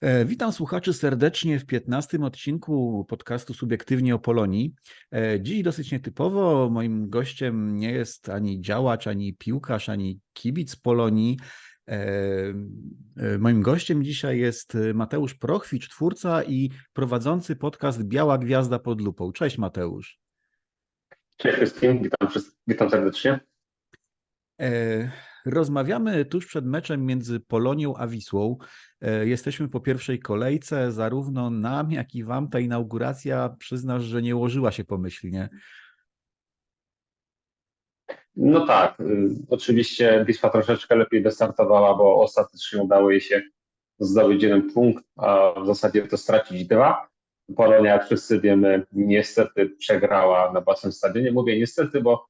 E, Witam słuchaczy serdecznie w 15 odcinku podcastu Subiektywnie o Polonii. E, Dziś dosyć nietypowo. Moim gościem nie jest ani działacz, ani piłkarz, ani kibic Polonii. E, Moim gościem dzisiaj jest Mateusz Prochwicz, twórca i prowadzący podcast Biała Gwiazda pod lupą. Cześć Mateusz. Cześć wszystkim, witam, witam serdecznie. Rozmawiamy tuż przed meczem między Polonią a Wisłą. E, Jesteśmy po pierwszej kolejce. Zarówno nam, jak i wam ta inauguracja, przyznasz, że nie ułożyła się pomyślnie. No tak, y, oczywiście Wisła troszeczkę lepiej wystartowała, bo ostatecznie udało jej się zdobyć jeden punkt, a w zasadzie to stracić dwa. Polonia, jak wszyscy wiemy, niestety przegrała na własnym stadionie. Mówię niestety, bo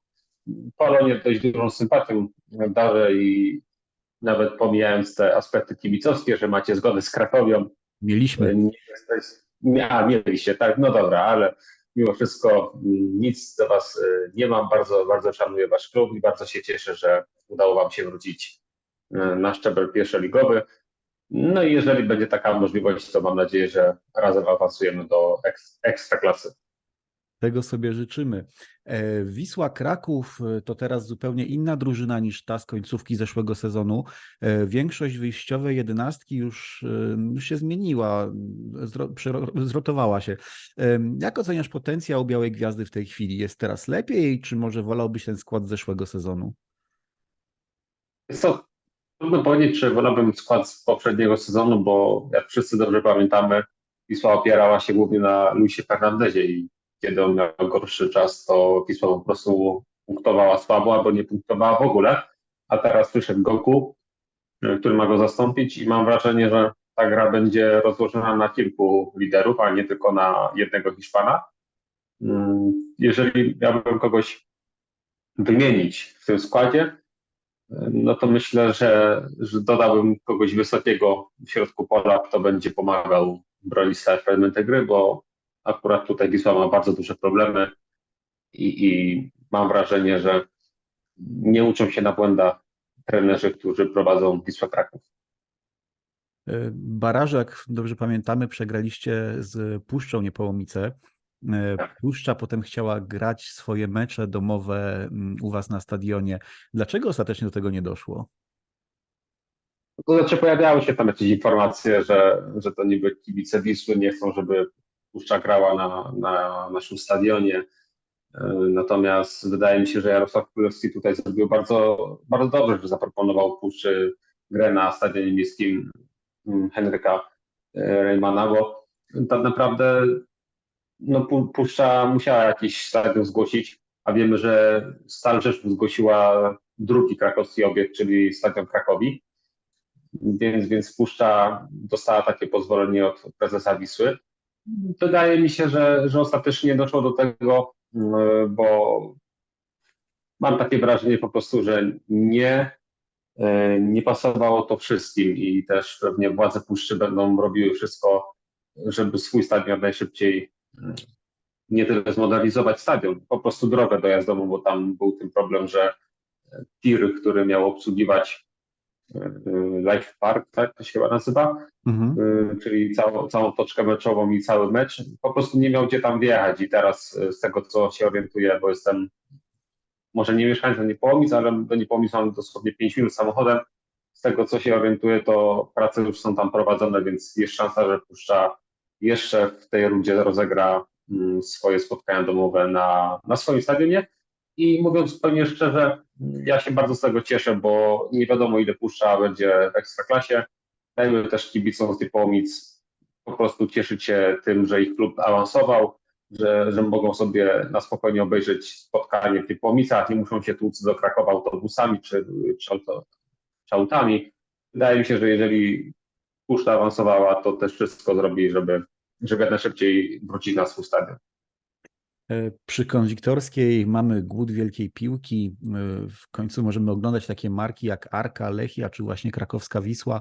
Polonię dość dużą sympatią darzę i nawet pomijając te aspekty kibicowskie, że macie zgodę z Krakowią, Mieliśmy. nie jesteś, a mieliście, tak, no dobra, ale mimo wszystko mm, nic do Was y, nie mam. Bardzo, bardzo szanuję Wasz klub i bardzo się cieszę, że udało Wam się wrócić y, na szczebel pierwszoligowy. No i jeżeli będzie taka możliwość, to mam nadzieję, że razem awansujemy do eks, ekstraklasy. Tego sobie życzymy. E, Wisła Kraków e, to teraz zupełnie inna drużyna niż ta z końcówki zeszłego sezonu. E, Większość wyjściowej jedenastki już, się zmieniła, zrotowała się. Jak oceniasz potencjał Białej Gwiazdy w tej chwili? Jest teraz lepiej, czy może wolałbyś ten skład z zeszłego sezonu? To trudno powiedzieć, czy wolałbym skład z poprzedniego sezonu, bo jak wszyscy dobrze pamiętamy, Wisła opierała się głównie na Luisie Fernandezie i kiedy on miał gorszy czas, to Wisła po prostu punktowała słabo albo nie punktowała w ogóle, a teraz przyszedł Goku, y, który ma go zastąpić i mam wrażenie, że ta gra będzie rozłożona na kilku liderów, a nie tylko na jednego Hiszpana. Mm, Jeżeli miałbym kogoś wymienić w tym składzie, no to myślę, że, że dodałbym kogoś wysokiego w środku pola, kto będzie pomagał bronić stałe fragmenty gry, bo akurat tutaj Wisła ma bardzo duże problemy i, i mam wrażenie, że nie uczą się na błędach trenerzy, którzy prowadzą Wisłę Kraków. E, Baraże, jak dobrze pamiętamy, przegraliście z Puszczą Niepołomice. E, Puszcza potem chciała grać swoje mecze domowe mm, u was na stadionie. Dlaczego ostatecznie do tego nie doszło? To znaczy pojawiały się tam jakieś informacje, że, że to niby kibice Wisły nie chcą, żeby Puszcza grała na, na naszym stadionie. E, Natomiast wydaje mi się, że Jarosław Królewski tutaj zrobił bardzo, bardzo dobrze, że zaproponował Puszczy grę na stadionie miejskim mm, Henryka e, Reymana, bo tak naprawdę no, Pu- Puszcza musiała jakiś stadion zgłosić, a wiemy, że Stal Rzeszów zgłosiła drugi krakowski obiekt, czyli stadion Krakowi więc, więc Puszcza dostała takie pozwolenie od prezesa Wisły. Wydaje mi się, że, że ostatecznie doszło do tego, mm, bo mam takie wrażenie po prostu, że nie, e, nie pasowało to wszystkim i też pewnie władze Puszczy będą robiły wszystko, żeby swój stadion najszybciej mm, nie tyle zmodernizować stadion, po prostu drogę dojazdową, bo tam był ten problem, że tir, który miał obsługiwać e, Life Park, tak to się chyba nazywa, Mhm. y, czyli całą, całą toczkę meczową i cały mecz, po prostu nie miał gdzie tam wjechać i teraz z tego, co się orientuję, bo jestem może nie mieszkańcem Niepołomic, ale do Niepołomic mam dosłownie 5 minut samochodem, z tego, co się orientuję, to prace już są tam prowadzone, więc jest szansa, że Puszcza jeszcze w tej rundzie rozegra mm, swoje spotkania domowe na, na swoim stadionie. I mówiąc zupełnie szczerze, ja się bardzo z tego cieszę, bo nie wiadomo, ile Puszcza będzie w Ekstraklasie. Dajmy też kibicom z Niepołomic po prostu cieszyć się tym, że ich klub awansował, że, że mogą sobie na spokojnie obejrzeć spotkanie w Niepomicach, nie muszą się tłuc do Krakowa autobusami czy, czy, auto, czy autami. Wydaje mi się, że jeżeli Puszcza awansowała, to też wszystko zrobi, żeby, żeby jak najszybciej wrócić na swój stadion. E, Przy Konwiktorskiej mamy głód wielkiej piłki. E, W końcu możemy oglądać takie marki jak Arka, Lechia czy właśnie krakowska Wisła.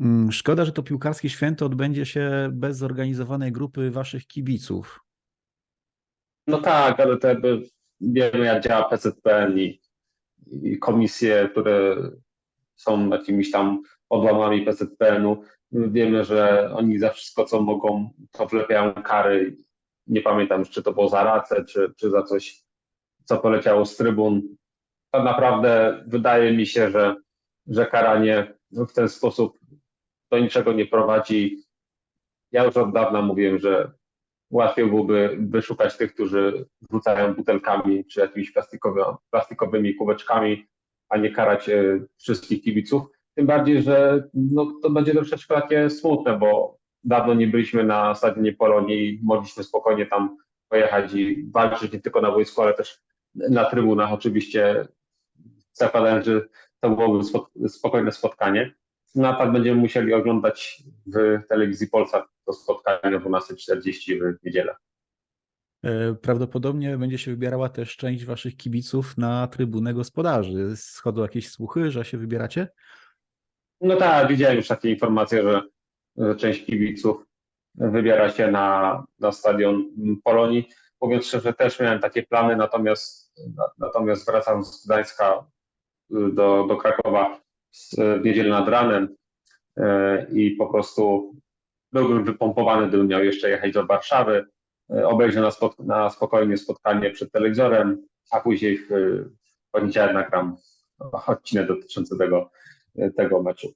Mm, Szkoda, że to piłkarskie święto odbędzie się bez zorganizowanej grupy waszych kibiców. No tak, ale to jakby wiemy, jak działa PZPN i, i komisje, które są jakimiś tam odłamami PZPN-u. Wiemy, że oni za wszystko, co mogą, to wlepiają kary. Nie pamiętam, czy to było za racę, czy, czy za coś, co poleciało z trybun. Tak naprawdę wydaje mi się, że, że karanie w ten sposób do niczego nie prowadzi. Ja już od dawna mówiłem, że łatwiej byłoby wyszukać tych, którzy rzucają butelkami czy jakimiś plastikowy, plastikowymi kubeczkami, a nie karać e, wszystkich kibiców. Tym bardziej, że no, to będzie troszeczkę takie smutne, bo dawno nie byliśmy na stadionie Polonii i mogliśmy spokojnie tam pojechać i walczyć nie tylko na boisku, ale też na trybunach. Oczywiście zakładając, że to byłoby spokojne spotkanie. No a tak będziemy musieli oglądać w telewizji Polsat to spotkanie o 12.40 w niedzielę. E, prawdopodobnie będzie się wybierała też część waszych kibiców na trybunę gospodarzy. Schodzą jakieś słuchy, że się wybieracie? No tak, widziałem już takie informacje, że, że część kibiców wybiera się na, na stadion Polonii. Mówiąc szczerze, też miałem takie plany, natomiast, natomiast wracam z Gdańska do, do Krakowa w niedzielę nad ranem e, i po prostu byłbym wypompowany, gdybym miał jeszcze jechać do Warszawy, obejrzę na, spot, na spokojnie spotkanie przed telewizorem, a później w poniedziałek nagram odcinek dotyczący tego, tego meczu.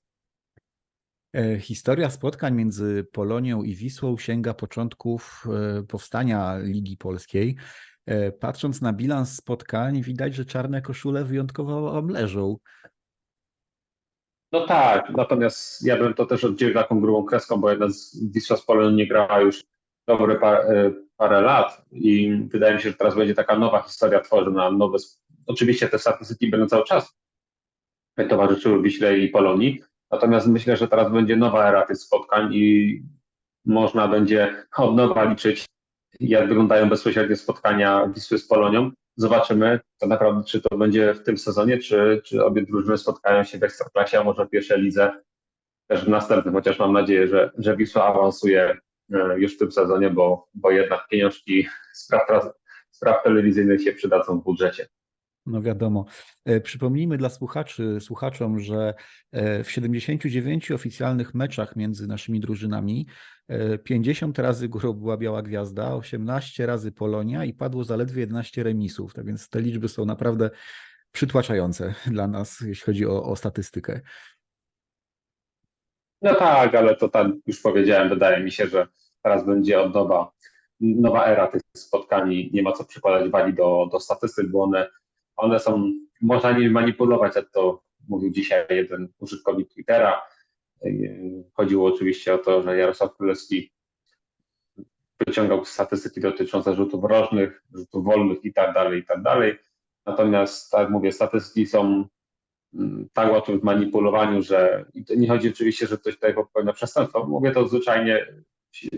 E, historia spotkań między Polonią i Wisłą sięga początków powstania Ligi Polskiej. Patrząc na bilans spotkań, widać, że czarne koszule wyjątkowo wam leżą. No tak, natomiast ja bym to też oddzielił taką grubą kreską, bo jedna z Wisła z Polonii nie grała już dobre parę, parę lat i wydaje mi się, że teraz będzie taka nowa historia tworzona, nowe, oczywiście te statystyki będą cały czas towarzyszyły Wiśle i Polonii, natomiast myślę, że teraz będzie nowa era tych spotkań i można będzie od nowa liczyć, jak wyglądają bezpośrednie spotkania Wisły z Polonią zobaczymy tak naprawdę, czy to będzie w tym sezonie, czy, czy obie drużyny spotkają się w Ekstraklasie, a może w pierwszej lidze też w następnym, chociaż mam nadzieję, że, że Wisła awansuje e, już w tym sezonie, bo, bo jednak pieniążki spraw, spraw telewizyjnych się przydadzą w budżecie. No wiadomo. E, przypomnijmy dla słuchaczy, słuchaczom, że e, w 79 oficjalnych meczach między naszymi drużynami 50 razy górą była Biała Gwiazda, 18 razy Polonia i padło zaledwie 11 remisów. Tak więc te liczby są naprawdę przytłaczające dla nas, jeśli chodzi o, o statystykę. No tak, ale to tak już powiedziałem, wydaje mi się, że teraz będzie od nowa, nowa era tych spotkań. Nie ma co przykładać wagi do, do statystyk, bo one, one są, można nimi manipulować, jak to mówił dzisiaj jeden użytkownik Twittera Chodziło oczywiście o to, że Jarosław Królewski wyciągał statystyki dotyczące rzutów rożnych, rzutów wolnych i tak dalej, i tak dalej. Natomiast, tak mówię, statystyki są mm, tak łatwe w manipulowaniu, że nie chodzi oczywiście, że ktoś tutaj popełnia przestępstwo. Mówię to zwyczajnie,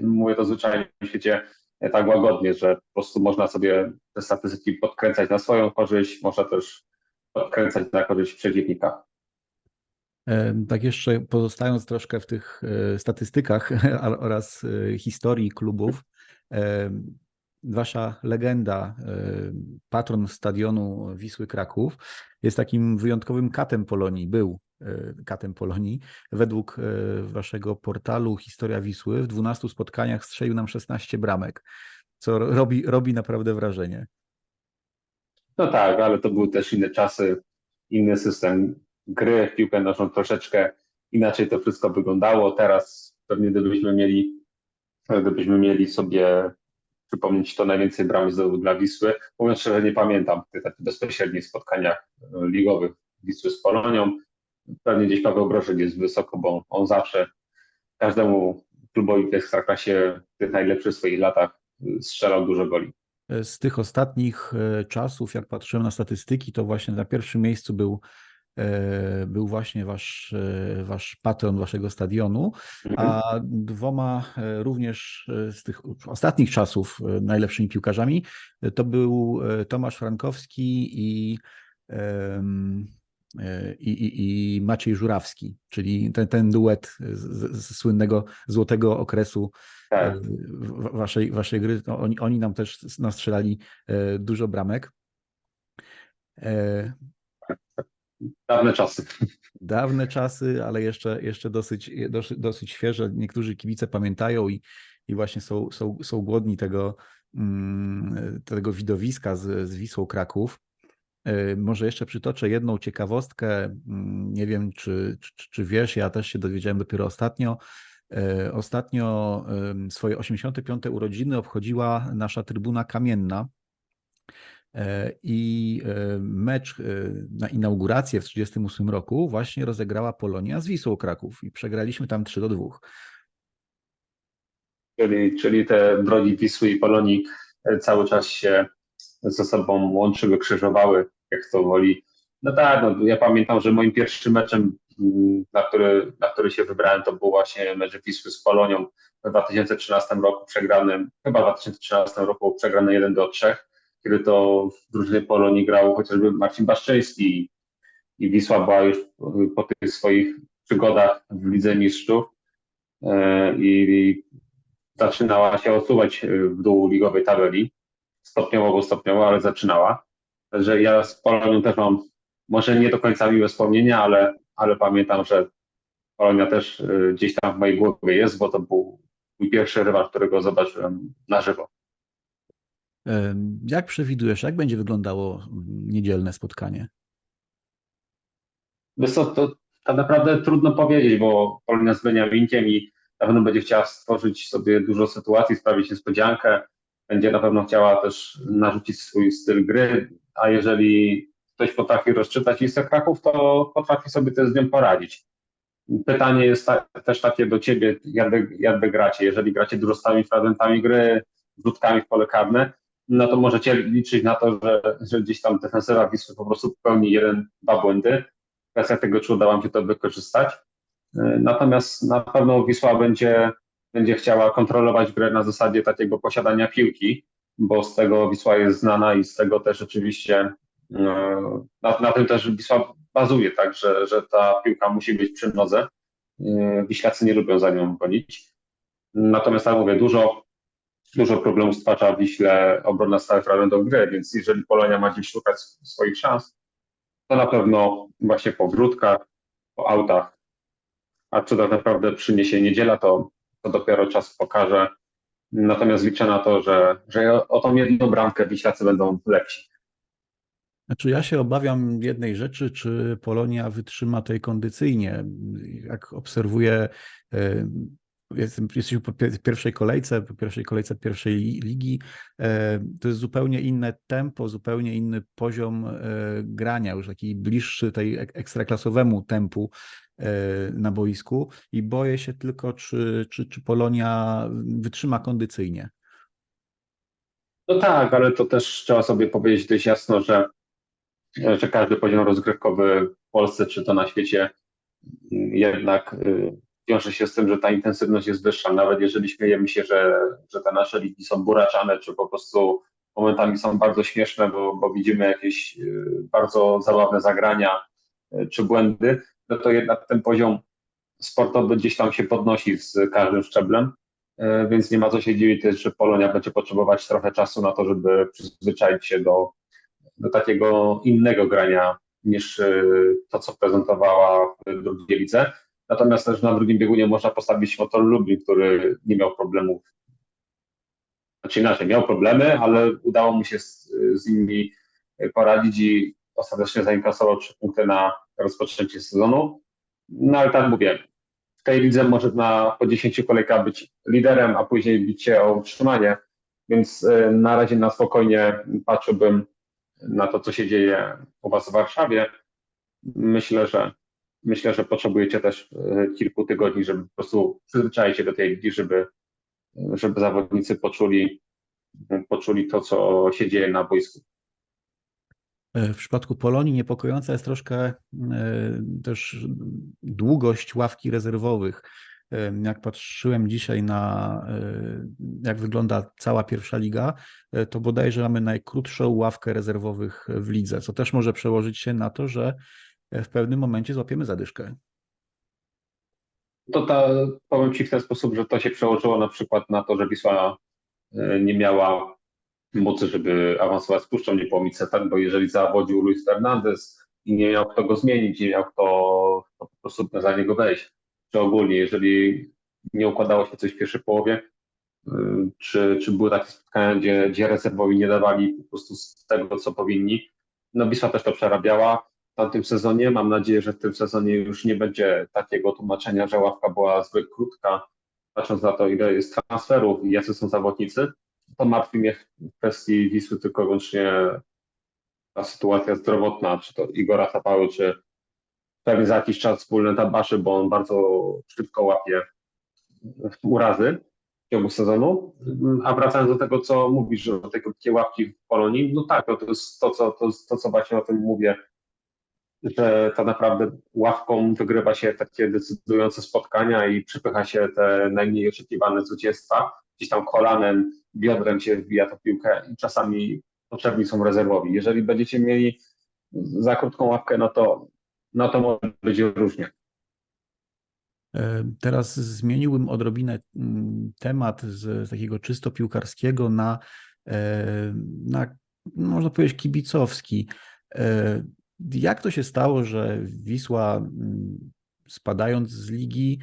mówię to zwyczajnie w świecie tak łagodnie, że po prostu można sobie te statystyki podkręcać na swoją korzyść, można też podkręcać na korzyść przeciwnika. Tak jeszcze pozostając troszkę w tych e, statystykach oraz e, historii klubów, wasza legenda, patron stadionu Wisły Kraków, jest takim wyjątkowym katem Polonii, był e, katem Polonii. Według waszego portalu Historia Wisły w 12 spotkaniach strzelił nam 16 bramek, co robi, robi naprawdę wrażenie. No tak, ale to były też inne czasy, inny system gry piłkę nożną troszeczkę inaczej to wszystko wyglądało. Teraz pewnie gdybyśmy mieli, gdybyśmy mieli sobie przypomnieć to najwięcej bramek zdobył dla Wisły. Mówiąc szczerze, nie pamiętam tych bezpośrednich spotkaniach e, ligowych Wisły z Polonią. Pewnie gdzieś Paweł Brożek jest wysoko, bo on zawsze każdemu klubowi w Ekstraklasie w tych najlepszych swoich latach e, strzelał dużo goli. Z tych ostatnich e, czasów, jak patrzyłem na statystyki, to właśnie na pierwszym miejscu był E, był właśnie wasz, e, wasz patron waszego stadionu, a mhm. dwoma e, również z tych ostatnich czasów najlepszymi piłkarzami to był Tomasz Frankowski i, i, i, i Maciej Żurawski, czyli ten, ten duet z, z słynnego złotego okresu tak. waszej, waszej gry. Oni, oni nam też nastrzelali dużo bramek. Dawne czasy. Dawne czasy, ale jeszcze, jeszcze dosyć, dosyć, dosyć świeże. Niektórzy kibice pamiętają i, i właśnie są, są, są głodni tego, mm, tego widowiska z, z Wisłą Kraków. E, może jeszcze przytoczę jedną ciekawostkę. Mm, nie wiem, czy, czy, czy wiesz, ja też się dowiedziałem dopiero ostatnio. E, ostatnio swoje 85. urodziny obchodziła nasza trybuna kamienna. E, I mecz na inaugurację w 1938 roku właśnie rozegrała Polonia z Wisłą Kraków i przegraliśmy tam 3 do 2. Czyli, czyli te drogi Wisły i Polonii cały czas się ze sobą łączyły, krzyżowały jak to woli. No tak, no, ja pamiętam, że moim pierwszym meczem, mm, na który, na który się wybrałem, to był właśnie mecz Wisły z Polonią w 2013 roku przegranym, chyba w 2013 roku przegrany 1 do 3, kiedy to w drużynie Polonii grał chociażby Marcin Baszczyński i Wisła była już po tych swoich przygodach w Lidze Mistrzów e, i zaczynała się osuwać w dół ligowej tabeli. Stopniowo, stopniowo, ale zaczynała że ja z Polonią też mam może nie do końca miłe wspomnienia, ale, ale pamiętam, że Polonia też y, gdzieś tam w mojej głowie jest, bo to był mój pierwszy rywal, którego zobaczyłem na żywo. Jak przewidujesz, jak będzie wyglądało niedzielne spotkanie? Wiesz co, to tak naprawdę trudno powiedzieć, bo Polonia z Beniaminkiem i na pewno będzie chciała stworzyć sobie dużo sytuacji, sprawić niespodziankę. Będzie na pewno chciała też narzucić swój styl gry, a jeżeli ktoś potrafi rozczytać listę Kraków, to potrafi sobie też z nią poradzić. Pytanie jest ta, też takie do ciebie, jak jak gracie. Jeżeli gracie dużo fragmentami gry, wrzutkami w pole karne, no to możecie liczyć na to, że, że gdzieś tam defensywa Wisły po prostu popełni jeden, dwa błędy. Kwestia tego, czy uda wam się to wykorzystać. Natomiast na pewno Wisła będzie, będzie chciała kontrolować grę na zasadzie takiego posiadania piłki, bo z tego Wisła jest znana i z tego też oczywiście no, na, na tym też Wisła bazuje, tak, że, że ta piłka musi być przy nodze. Yy, Wiślacy nie lubią za nią gonić. Natomiast tak mówię, dużo, dużo problemów stwarza Wiśle obrona stałych fragmentów gry, więc jeżeli Polonia ma gdzieś szukać swoich szans, to na pewno właśnie po wrótkach, po autach. A czy tak naprawdę przyniesie niedziela, to, to dopiero czas pokaże. Natomiast liczę na to, że, że o tą jedną bramkę Wiślacy będą lepsi. Znaczy ja się obawiam jednej rzeczy, czy Polonia wytrzyma tej kondycyjnie. Jak obserwuję, e, jesteśmy po pierwszej kolejce, po pierwszej kolejce pierwszej ligi, e, to jest zupełnie inne tempo, zupełnie inny poziom e, grania, już taki bliższy tej ekstraklasowemu tempu na boisku i boję się tylko, czy, czy, czy Polonia wytrzyma kondycyjnie. No tak, ale to też trzeba sobie powiedzieć dość jasno, że, że każdy poziom rozgrywkowy w Polsce czy to na świecie jednak y, wiąże się z tym, że ta intensywność jest wyższa. Nawet jeżeli śmiejemy się, że, że te nasze ligi są buraczane, czy po prostu momentami są bardzo śmieszne, bo, bo widzimy jakieś y, bardzo zabawne zagrania y, czy błędy, no to jednak ten poziom sportowy gdzieś tam się podnosi z każdym szczeblem, e, więc nie ma co się dziwić też, że Polonia będzie potrzebować trochę czasu na to, żeby przyzwyczaić się do, do takiego innego grania niż e, to, co prezentowała w drugiej lidze. Natomiast też na drugim biegunie można postawić motor Lublin, który nie miał problemów. Znaczy inaczej, miał problemy, ale udało mu się z, z nimi poradzić i ostatecznie zainkasował trzy punkty na rozpoczęcie sezonu. No ale tak mówię, w tej lidze może na po 10 kolejkach być liderem, a później bić się o utrzymanie, więc y, na razie na spokojnie patrzyłbym na to, co się dzieje u Was w Warszawie. Myślę, że myślę, że potrzebujecie też y, kilku tygodni, żeby po prostu przyzwyczaić się do tej ligi, żeby, żeby zawodnicy poczuli, poczuli to, co się dzieje na boisku. E, w przypadku Polonii niepokojąca jest troszkę e, też długość ławki rezerwowych. E, jak patrzyłem dzisiaj na, jak wygląda cała pierwsza liga, to bodajże mamy najkrótszą ławkę rezerwowych w lidze, co też może przełożyć się na to, że w pewnym momencie złapiemy zadyszkę. To ta, powiem Ci w ten sposób, że to się przełożyło na przykład na to, że Wisła nie miała mocy, żeby awansować z Puszczą Niepomice, tak? bo jeżeli zawodził Luis Fernandez, i nie miał kto go zmienić, nie miał kto, po prostu za niego wejść. Czy ogólnie, jeżeli nie układało się coś w pierwszej połowie, y, czy, czy były takie spotkania, gdzie, gdzie rezerwowi nie dawali po prostu z tego, co powinni. No Wisła też to przerabiała w tamtym sezonie. Mam nadzieję, że w tym sezonie już nie będzie takiego tłumaczenia, że ławka była zbyt krótka, patrząc na to, ile jest transferów i jacy są zawodnicy. To martwi mnie w kwestii Wisły tylko wyłącznie ta sytuacja zdrowotna, czy to Igora Tapały, czy pewnie za jakiś czas wspólne tabaszy, bo on bardzo szybko łapie urazy w ciągu sezonu. A wracając do tego, co mówisz, o tej krótkiej łapki w Polonii, no tak, no to jest to, co, to, to, co właśnie o tym mówię, że tak naprawdę ławką wygrywa się takie decydujące spotkania i przypycha się te najmniej oczekiwane zwycięstwa. Gdzieś tam kolanem, biodrem się wbija tą piłkę i czasami potrzebni są rezerwowi. Jeżeli będziecie mieli za krótką ławkę, no to, no to może być różnie. E, teraz zmieniłbym odrobinę mm, temat z takiego czysto piłkarskiego na, e, na można powiedzieć, kibicowski. E, jak to się stało, że Wisła mm, spadając z ligi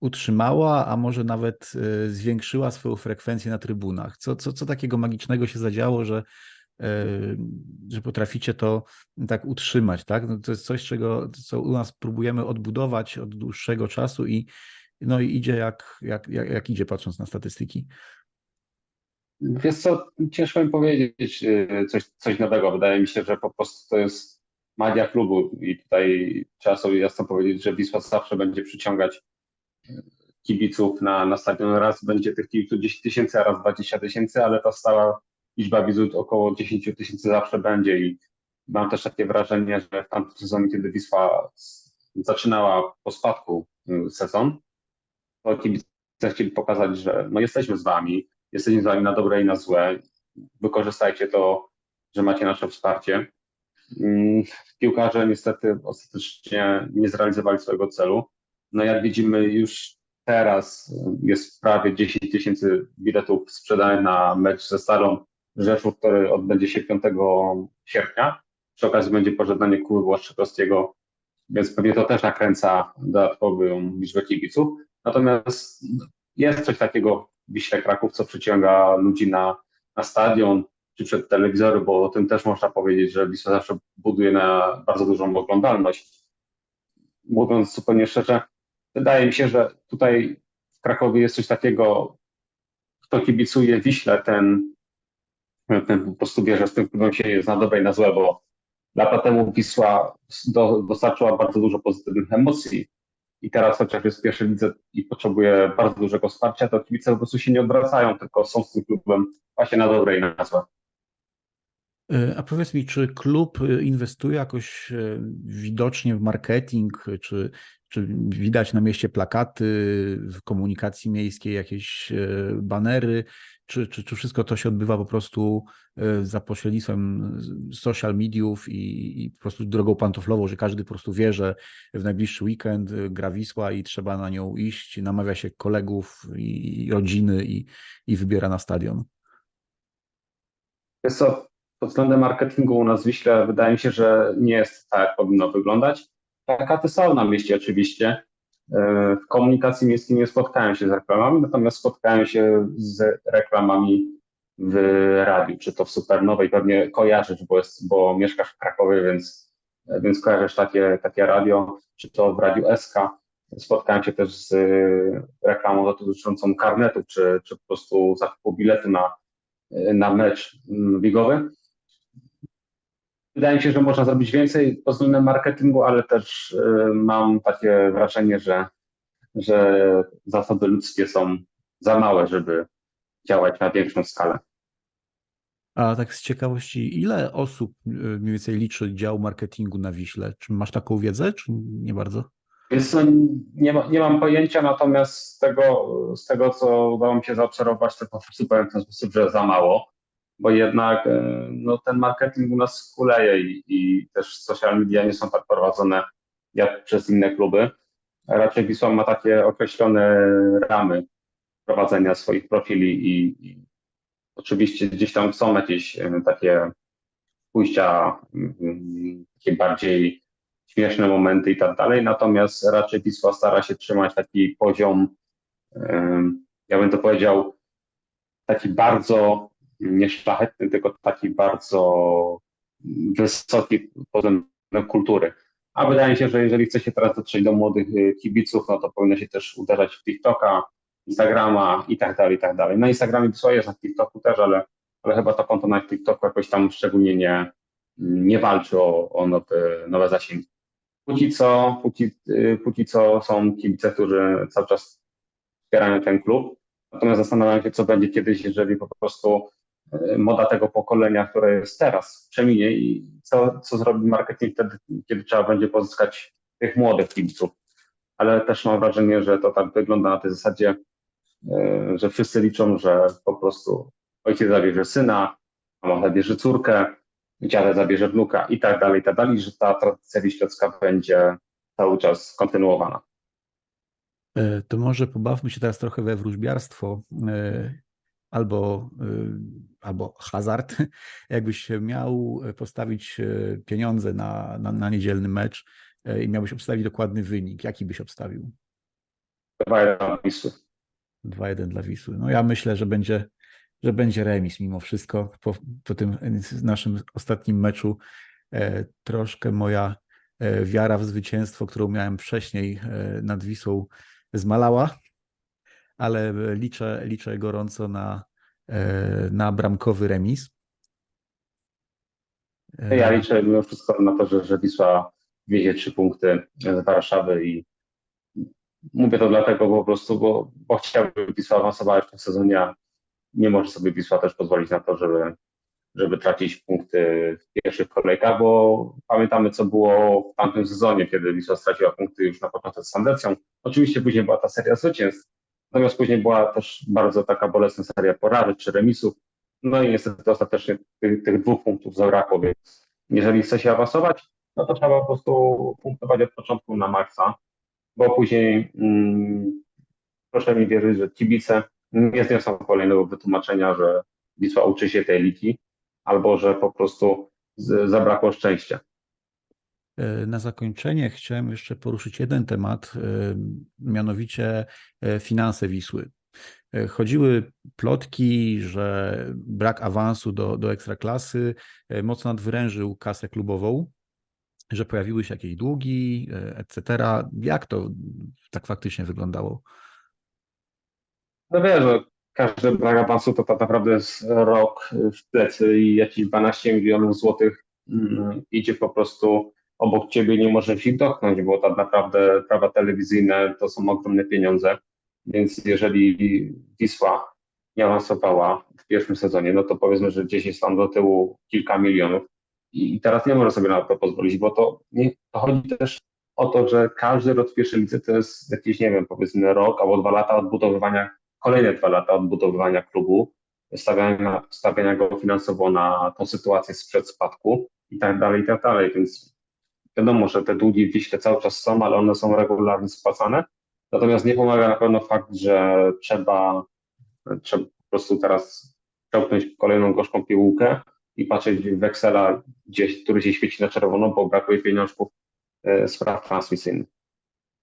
utrzymała, a może nawet zwiększyła swoją frekwencję na trybunach? Co, co, co takiego magicznego się zadziało, że że potraficie to tak utrzymać, tak? No to jest coś, czego, co u nas próbujemy odbudować od dłuższego czasu i no i idzie jak, jak, jak, jak idzie, patrząc na statystyki. Wiesz co, ciężko mi powiedzieć y, coś, coś nowego. Wydaje mi się, że po prostu to jest magia klubu i tutaj trzeba sobie jasno powiedzieć, że Wisła zawsze będzie przyciągać kibiców na, na stadion. Raz będzie tych kibiców 10 tysięcy, a raz 20 tysięcy, ale ta stała liczba wizyt około 10 tysięcy zawsze będzie i mam też takie wrażenie, że w tamtym sezonie, kiedy Wisła zaczynała po spadku sezon, to kibice chcieli pokazać, że no jesteśmy z wami, jesteśmy z wami na dobre i na złe, wykorzystajcie to, że macie nasze wsparcie. Mm, piłkarze niestety ostatecznie nie zrealizowali swojego celu. No jak widzimy już teraz jest prawie 10 tysięcy biletów sprzedanych na mecz ze Starą Rzeszów, który odbędzie się 5 sierpnia. Przy okazji będzie pożegnanie klubu Waszczykowskiego, więc pewnie to też nakręca dodatkową liczbę kibiców. Natomiast jest coś takiego w Wiśle Kraków, co przyciąga ludzi na, na stadion czy przed telewizory, bo o tym też można powiedzieć, że Wisła zawsze buduje na bardzo dużą oglądalność. Mówiąc zupełnie szczerze, wydaje mi się, że tutaj w Krakowie jest coś takiego, kto kibicuje Wiśle, ten ten po prostu wie, że z tym klubem się na dobre i na złe, bo lata temu Wisła do, dostarczyła bardzo dużo pozytywnych emocji i teraz chociaż jest w pierwszej lidze i potrzebuje bardzo dużego wsparcia, to kibice po prostu się nie odwracają, tylko są z tym klubem właśnie na dobre i na złe. E, a powiedz mi, czy klub inwestuje jakoś e, widocznie w marketing, czy, czy widać na mieście plakaty w komunikacji miejskiej, jakieś e, banery, czy, czy, czy wszystko to się odbywa po prostu e, za pośrednictwem social mediów i, i po prostu drogą pantoflową, że każdy po prostu wie, że w najbliższy weekend e, gra Wisła i trzeba na nią iść, namawia się kolegów i, rodziny i, i wybiera na stadion? Jest to pod względem marketingu u nas w Wiśle wydaje mi się, że nie jest tak, jak powinno wyglądać. Plakaty są na mieście oczywiście, E, w komunikacji miejskiej nie spotkałem się z reklamami, natomiast spotkałem się z reklamami w radiu, czy to w Supernowej, pewnie kojarzysz, bo, jest, bo mieszkasz w Krakowie, więc, więc kojarzysz takie, takie radio, czy to w Radiu SK. Spotkałem się też z reklamą dotyczącą karnetów, czy, czy po prostu zakupu biletu na, na mecz ligowy. Wydaje mi się, że można zrobić więcej pod względem marketingu, ale też y, mam takie wrażenie, że, że zasoby ludzkie są za małe, żeby działać na większą skalę. A tak z ciekawości, ile osób y, mniej więcej liczy dział marketingu na Wiśle? Czy masz taką wiedzę, czy nie bardzo? Więc nie, ma, nie mam pojęcia, natomiast z tego, z tego, co udało mi się zaobserwować, to po prostu powiem w ten sposób, że za mało bo jednak e, no, ten marketing u nas kuleje i, i też social media nie są tak prowadzone jak przez inne kluby. Raczej Wisła ma takie określone ramy prowadzenia swoich profili i, i oczywiście gdzieś tam są jakieś e, takie pójścia, takie bardziej śmieszne momenty i tak dalej, natomiast raczej Wisła stara się trzymać taki poziom, em, ja bym to powiedział, taki bardzo nie szlachetny, tylko taki bardzo wysoki względem kultury. A wydaje mi się, że jeżeli chce się teraz dotrzeć do młodych y, kibiców, no to powinno się też uderzać w TikToka, Instagrama i tak dalej, i tak dalej. Na Instagramie Wisła jest, na TikToku też, ale, ale chyba to konto na TikToku jakoś tam szczególnie nie, nie walczy o, o nowe, nowe zasięgi. Póki co, póki, y, póki co są kibice, którzy cały czas wspierają ten klub. Natomiast zastanawiam się, co będzie kiedyś, jeżeli po prostu moda tego pokolenia, które jest teraz, przeminie i co, co zrobi marketing wtedy, kiedy trzeba będzie pozyskać tych młodych kibiców. Ale też mam wrażenie, że to tak wygląda na tej zasadzie, y, że wszyscy liczą, że po prostu ojciec zabierze syna, mama zabierze córkę, dziadek zabierze wnuka i tak dalej, i tak dalej, że ta tradycja wiślocka będzie cały czas kontynuowana. E, To może pobawmy się teraz trochę we wróżbiarstwo e, albo, e, albo hazard. Jakbyś miał postawić e, pieniądze na, na, na niedzielny mecz e, i miałbyś obstawić dokładny wynik, jaki byś obstawił? Dwa dla Wisły. 2-1 dla Wisły. No ja myślę, że będzie, że będzie remis mimo wszystko. Po, po tym naszym ostatnim meczu e, troszkę moja e, wiara w zwycięstwo, którą miałem wcześniej e, nad Wisłą zmalała, ale liczę, liczę gorąco na, e, na bramkowy remis. E, Ja liczę mimo wszystko na to, że, że Wisła wiezie trzy punkty z Warszawy i mówię to dlatego po prostu, bo, bo chciałbym, żeby Wisła awansowała w tym sezonie, a nie może sobie Wisła też pozwolić na to, żeby, żeby tracić punkty w pierwszych kolejkach, bo pamiętamy, co było w tamtym sezonie, kiedy Wisła straciła punkty już na początku z Sandecją. Oczywiście później była ta seria zwycięstw, natomiast później była też bardzo taka bolesna seria porażek czy remisów. No i niestety ostatecznie tych, tych dwóch punktów zabrakło, więc jeżeli chce się awansować, no to trzeba po prostu punktować od początku na maksa, bo później mm, proszę mi wierzyć, że kibice nie zniosą kolejnego wytłumaczenia, że Wisła uczy się tej ligi, albo że po prostu z, zabrakło szczęścia. E, Na zakończenie chciałem jeszcze poruszyć jeden temat, e, mianowicie e, finanse Wisły. Chodziły plotki, że brak awansu do, do ekstraklasy mocno nadwyrężył kasę klubową, że pojawiły się jakieś długi, etc. Jak to tak faktycznie wyglądało? No wiesz, że każdy brak awansu to tak naprawdę jest rok w plecy i jakieś 12 milionów złotych mm, idzie po prostu obok ciebie, nie możesz ich dotknąć, bo tak naprawdę prawa telewizyjne to są ogromne pieniądze, więc jeżeli Wisła nie awansowała w pierwszym sezonie, no to powiedzmy, że gdzieś jest tam do tyłu kilka milionów i teraz nie może sobie na to pozwolić, bo to, nie, to chodzi też o to, że każdy rok w pierwszej lidze to jest jakiś, nie wiem, powiedzmy rok albo dwa lata odbudowywania kolejne dwa lata odbudowywania klubu, stawiania, stawiania go finansowo na tą sytuację sprzed spadku i tak dalej, i tak dalej. Więc wiadomo, że te długi w Wiśle cały czas są, ale one są regularnie spłacane. Natomiast nie pomaga na pewno fakt, że trzeba, trzeba po prostu teraz przełknąć kolejną gorzką piłkę i patrzeć w Wexela, gdzieś, który się świeci na czerwono, bo brakuje pieniążków e, spraw transmisyjnych.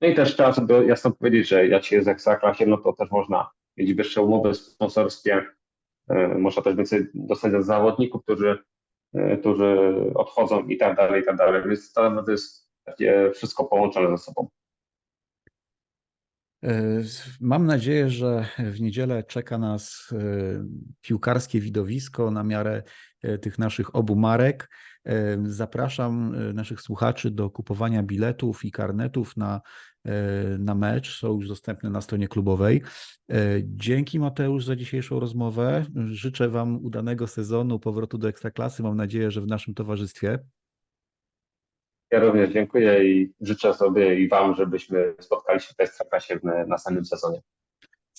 No i też trzeba sobie jasno powiedzieć, że jak się jest w Ekstraklasie, no to też można mieć wyższe umowy sponsorskie, e, można też więcej dostać od zawodników, którzy, którzy odchodzą i tak dalej, i tak dalej. Więc to, jest takie wszystko połączone ze sobą. E, Mam nadzieję, że w niedzielę czeka nas e, piłkarskie widowisko na miarę e, tych naszych obu marek. E, Zapraszam e, naszych słuchaczy do kupowania biletów i karnetów na, e, na mecz. Są już dostępne na stronie klubowej. E, Dzięki Mateusz za dzisiejszą rozmowę. Życzę Wam udanego sezonu, powrotu do Ekstraklasy. Mam nadzieję, że w naszym towarzystwie. Ja również dziękuję i życzę sobie i Wam, żebyśmy spotkali się w Ekstraklasie w następnym sezonie.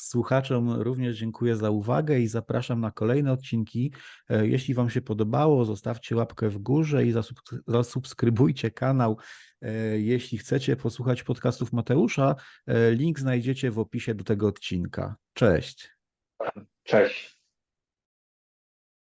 Słuchaczom również dziękuję za uwagę i zapraszam na kolejne odcinki. E, Jeśli Wam się podobało, zostawcie łapkę w górze i zasub- zasubskrybujcie kanał. E, Jeśli chcecie posłuchać podcastów Mateusza, e, link znajdziecie w opisie do tego odcinka. Cześć. Cześć.